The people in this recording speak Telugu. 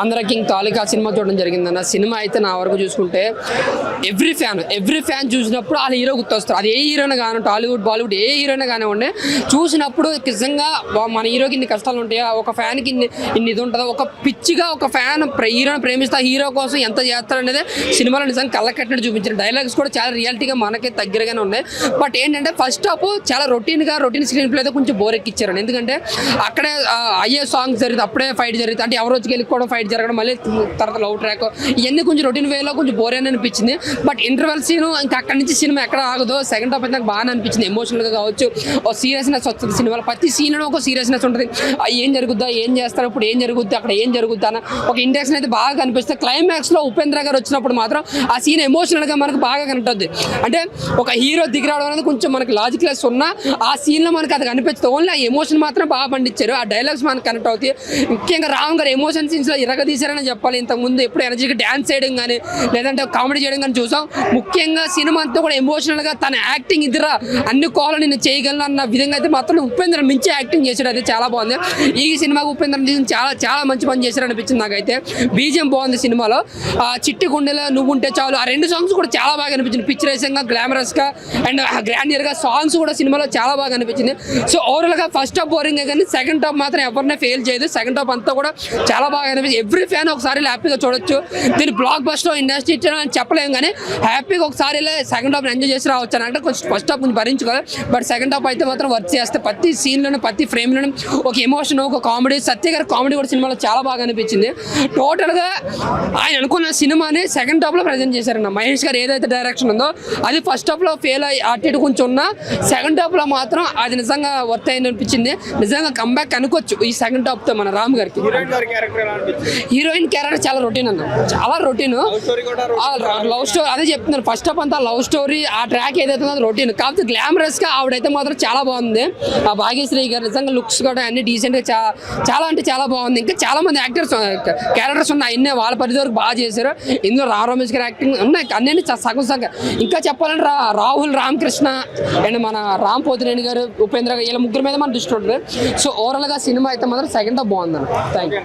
ఆంధ్ర కింగ్ తాలూకా సినిమా చూడడం జరిగిందన్న. సినిమా అయితే నా వరకు చూసుకుంటే ఎవ్రీ ఫ్యాన్ ఎవ్రీ ఫ్యాన్ చూసినప్పుడు వాళ్ళ హీరో గుర్తొస్తారు. అది ఏ హీరోయిన్ కానీ టాలీవుడ్ బాలీవుడ్ ఏ హీరోయిన్ కానివ్వండి చూసినప్పుడు నిజంగా మన హీరోకి ఇన్ని కష్టాలు ఉంటాయా? ఒక ఫ్యాన్కి ఇన్ని ఇన్ని ఇది ఉంటుందా? ఒక పిచ్చిగా ఒక ఫ్యాన్ హీరోని ప్రేమిస్తా హీరో కోసం ఎంత చేస్తారనేది సినిమాలో నిజంగా కళ్ళకట్టినట్టు చూపించిన డైలాగ్స్ కూడా చాలా రియాలిటీగా మనకి దగ్గరగానే ఉన్నాయి. బట్ ఏంటంటే ఫస్ట్ హాఫ్ చాలా రొటీన్గా రొటీన్ స్క్రీన్ ప్లే అయితే కొంచెం బోర్ ఎక్కిచ్చారు ఎందుకంటే అక్కడే అయ్యే సాంగ్స్ జరిగింది అప్పుడే ఫైట్ జరిగింది అంటే ఎవరు వెళ్ళి కూడా ఫైట్ జరగడం మళ్ళీ తర్వాత లవ్ ట్రాక్. ఇవన్నీ కొంచెం రొటీన్ వేలో కొంచెం బోర్ అని అనిపించింది. బట్ ఇంటర్వెల్ సీన్ ఇంకా అక్కడి నుంచి సినిమా ఎక్కడ ఆగదో. సెకండ్ హాఫ్ అయితే నాకు బాగా అనిపించింది. ఎమోషనల్గా కావచ్చు. ఓ సీరియస్నెస్ వస్తుంది సినిమాలో ప్రతి సీన్లో ఒక సీరియస్నెస్ ఉంటుంది. ఏం జరుగుద్దా? ఏం చేస్తారు? ఇప్పుడు ఏం జరుగుద్ది? అక్కడ ఏం జరుగుద్దా? ఒక ఇండెక్షన్ అయితే బాగా కనిపిస్తుంది. క్లైమాక్స్లో ఉపేంద్ర గారు వచ్చినప్పుడు మాత్రం ఆ సీన్ ఎమోషనల్గా మనకు బాగా కనెక్ట్ అవుద్ది అంటే ఒక హీరో దిగిరావడం అనేది కొంచెం మనకి లాజిక్లెస్ ఉన్నా ఆ సీన్లో మనకి అది కనిపిస్తుంది. ఓన్లీ ఆ ఎమోషన్ మాత్రం బాగా పండించారు. ఆ డైలాగ్స్ మనకు కనెక్ట్ అవుతాయి. ముఖ్యంగా రామ్ గారు ఎమోషన్ సీన్స్లో ఇరగదీశారని చెప్పాలి. ఇంతకు ముందు ఎప్పుడు ఎనర్జీగా డ్యాన్స్ చేయడం కానీ లేదంటే కామెడీ చేయడం కానీ చూసాం. ముఖ్యంగా సినిమా అంతా కూడా ఎమోషనల్గా తన యాక్టింగ్ ఇద్దరా అన్ని కోళ్ళు నేను చేయగలను అన్న విధంగా అయితే మాత్రం ఉపేంద్ర మించి యాక్టింగ్ చేశాడు. అది చాలా బాగుంది. ఈ సినిమాకి ఉపేంద్ర చాలా చాలా మంచి పని చేశారు అనిపించింది నాకైతే. బీజియం బాగుంది సినిమాలో. ఆ చిట్టి గుండెలో నువ్వు ఉంటే చాలు. ఆ రెండు సాంగ్స్ కూడా చాలా బాగా అనిపించింది. పిక్చరైజింగ్ గ్లామరస్గా అండ్ గ్రాండియర్గా సాంగ్స్ కూడా సినిమాలో చాలా బాగా అనిపించింది. సో ఓవరాల్గా ఫస్ట్ హాఫ్ బోరింగ్ కానీ సెకండ్ హాఫ్ మాత్రం ఎవరినే ఫెయిల్ చేయదు. సెకండ్ హాఫ్ అంతా కూడా చాలా బాగా అనిపించింది. ఎవ్రీ ఫ్యాన్ ఒకసారి హ్యాపీగా చూడొచ్చు. దీని బ్లాక్ బస్టర్ ఇండస్ట్రీ అని చెప్పలేము కానీ హ్యాపీగా ఒకసారి సెకండ్ హాఫ్ ఎంజాయ్ చేసి రావచ్చు అని అంటే కొంచెం ఫస్ట్ హాఫ్ కొంచెం భరించుకోవాలి. బట్ సెకండ్ హాఫ్ అయితే మాత్రం వర్క్ చేస్తే ప్రతి సీన్లోనూ ప్రతి ఫ్రేమ్లోనూ ఒక ఎమోషన్ ఒక కామెడీ. సత్య గారి కామెడీ కూడా సినిమాలో చాలా బాగా అనిపించింది. టోటల్గా ఆయన అనుకున్న సినిమాని సెకండ్ హాఫ్లో ప్రజెంట్ చేశారన్న మహేష్ గారు ఏదైతే డైరెక్షన్ ఉందో అది ఫస్ట్ హాఫ్లో ఫెయిల్ అయ్యి అటు ఇటు కొంచెం ఉన్నా సెకండ్ హాఫ్లో మాత్రం అది నిజంగా వర్త్ అయింది అనిపించింది నిజంగా కంబ్యాక్ అనుకోవచ్చు ఈ సెకండ్ హాఫ్తో మన రామ్ గారికి. హీరోయిన్ క్యారెక్టర్ చాలా రొటీన్ అన్న. చాలా రొటీన్. లవ్ స్టోరీ అదే చెప్తున్నాను ఫస్ట్ ఆఫ్ అంతా లవ్ స్టోరీ ఆ ట్రాక్ ఏదైతే రొటీన్. కాకపోతే గ్లామరస్గా ఆవిడైతే మాత్రం చాలా బాగుంది. ఆ భాగ్యశ్రీ గారు నిజంగా లుక్స్ కూడా అన్ని డీసెంట్గా చా- చాలా అంటే చాలా బాగుంది. ఇంకా చాలా మంది యాక్టర్స్ క్యారెక్టర్స్ ఉన్నాయి. అన్నీ వాళ్ళ పరిధి వరకు బాగా చేశారు. ఇందులో రా రమేష్ గారి యాక్టింగ్ ఉన్నాయి. అన్ని సగం సగం. ఇంకా చెప్పాలంటే రాహుల్ రామకృష్ణ అండ్ మన రామ్ పోతినేని గారు ఉపేంద్ర గారు వీళ్ళ ముగ్గురు మీద మన దృష్టి ఉంటుంది సో ఓవరాల్గా సినిమా అయితే మాత్రం సెకండ్ హాఫ్ బాగుంది థ్యాంక్ యూ